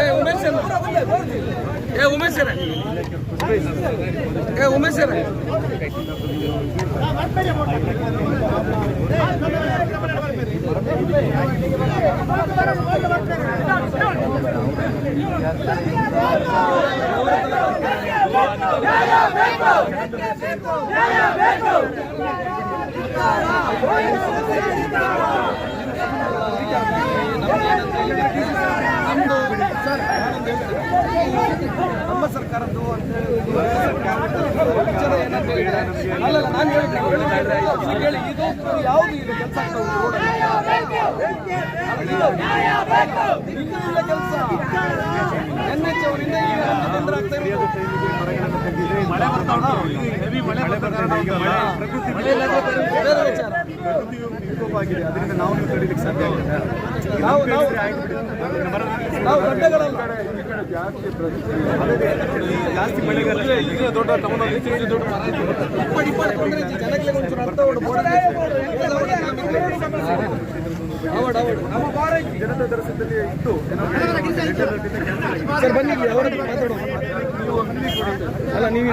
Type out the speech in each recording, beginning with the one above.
ಏ ಉಮೇಶ್ ಅಣ್ಣ. ಏ ಉಮೇಶ್ ಅಣ್ಣ. ಏ ಉಮೇಶ್ ಅಣ್ಣ. ಸರ್ ನಮ್ಮ ಸರ್ಕಾರದ್ದು ಅಂತ ಹೇಳಿ ವಿಚಾರ ಏನಂತ ಹೇಳಿದ್ರೆ ಅಲ್ಲ ನಾನು ಹೇಳಿದ್ರೆ ಇದು ಕೇಳಿ ಇದು ಯಾವುದು ಇದು ಕೆಲಸ ಇಲ್ಲ. ಕೆಲಸ ಎನ್ ಎಚ್ ಅವರಿಂದ ಈಗ ತೊಂದರೆ ಆಗ್ತಾ ಇರೋದು ಮಳೆ ಬರ್ತಾ ಉಂಟು ಹೆವಿ ಮಳೆ ಬರ್ತಾ ಇದೆ ಬೇರೆ ವಿಚಾರ ಪ್ರಕೃತಿಯು ಅದರಿಂದ ನಾವು ನೀವು ತಡೀಲಿಕ್ಕೆ ಸಾಧ್ಯ ಆಗುತ್ತೆ ನಾವು ನಾವು ನಾವು ಗಡ್ಡೆಗಳಲ್ಲ ಜಾಸ್ತಿ ಮಳೆಗಾಲ ಈಗ ದೊಡ್ಡ ದೊಡ್ಡ ಜನತಾ ದರ್ಶನದಲ್ಲಿ ಇತ್ತು ಸರ್ ಬನ್ನಿ ಅವರ ಮಾತಾಡುವ ಅಲ್ಲ ನೀವು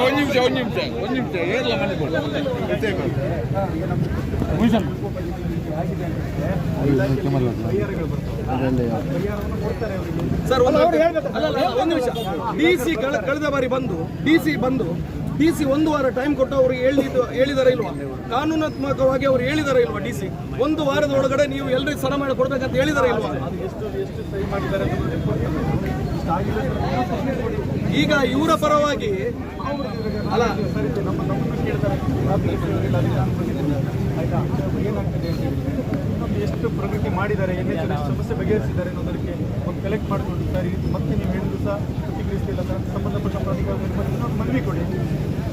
ಒಂದು ನಿಮಿಷ ಒಂದು ನಿಮಿಷ ಒಂದು ನಿಮಿಷ. ಏರ್ಲ ಮನೆ ಸರ್ ಒಂದು ನಿಮಿಷ. ಡಿ ಸಿ ಕಳೆದ ಬಾರಿ ಬಂದು ಡಿ ಸಿ ಬಂದು ಡಿ ಸಿ ಒಂದು ವಾರ ಟೈಮ್ ಕೊಟ್ಟು ಅವರು ಹೇಳಿದಾರೆ ಇಲ್ವಾ? ಕಾನೂನಾತ್ಮಕವಾಗಿ ಅವ್ರು ಹೇಳಿದಾರೆ ಇಲ್ವಾ ಡಿ ಸಿ? ಒಂದು ವಾರದ ಒಳಗಡೆ ನೀವು ಎಲ್ರಿಗೂ ಸರ ಮಾಡಿ ಕೊಡ್ಬೇಕಂತ ಹೇಳಿದಾರೆ ಇಲ್ವಾ? ಈಗ ಇವರ ಪರವಾಗಿ ಅಲ್ಲ. ಎಷ್ಟು ಪ್ರಗತಿ ಮಾಡಿದ್ದಾರೆ ಏನೇ ಸಮಸ್ಯೆ ಬಗೆಹರಿಸಿದ್ದಾರೆ ಅನ್ನೋದಕ್ಕೆ ಒಂದು ಕಲೆಕ್ಟ್ ಮಾಡಿಕೊಂಡು ಸರ್ ಮತ್ತೆ ನೀವು ಹೇಳಿದ್ರು ಸಹ ಪ್ರತಿಕ್ರಿಯಿಸ್ತಿಲ್ಲ ಸರ್ ಸಂಬಂಧಪಟ್ಟ ಪ್ರಾಧಿಕಾರ ಮನವಿ ಕೊಡಿ.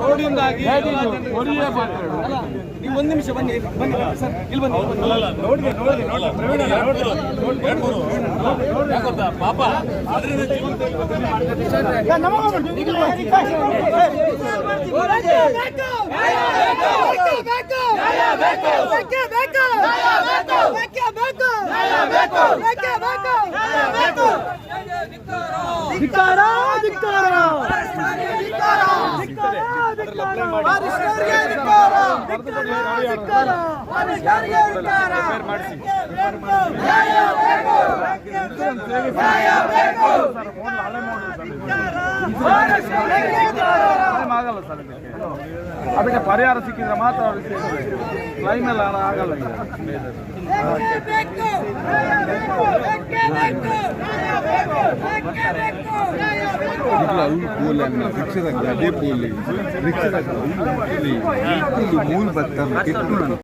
ರೋಡಿಂದಾಗಿ ನೀವು ಒಂದು ನಿಮಿಷ ಬನ್ನಿ ಬನ್ನಿ ಸರ್ ಇಲ್ಲಿ ಬನ್ನಿ ಬಂದ ನೋಡಿ ಪಾಪ ಧಿಕ್ಕಾರ ಧಿಕ್ಕಾರ ಆಗಲ್ಲ ಸರ್ ಇದಕ್ಕೆ ಅದಕ್ಕೆ ಪರಿಹಾರ ಸಿಕ್ಕಿದ್ರೆ ಮಾತ್ರ ಕ್ಲೈಮ್ ಎಲ್ಲ ಆಗಲ್ಲ ಈಗ. ಪೂಲ್ ರಿಕ್ಷದ ಅದೇ ಪೂಲ್ ರಿಕ್ಷದ ಮೂಲ ಬರ್ತಾರೆ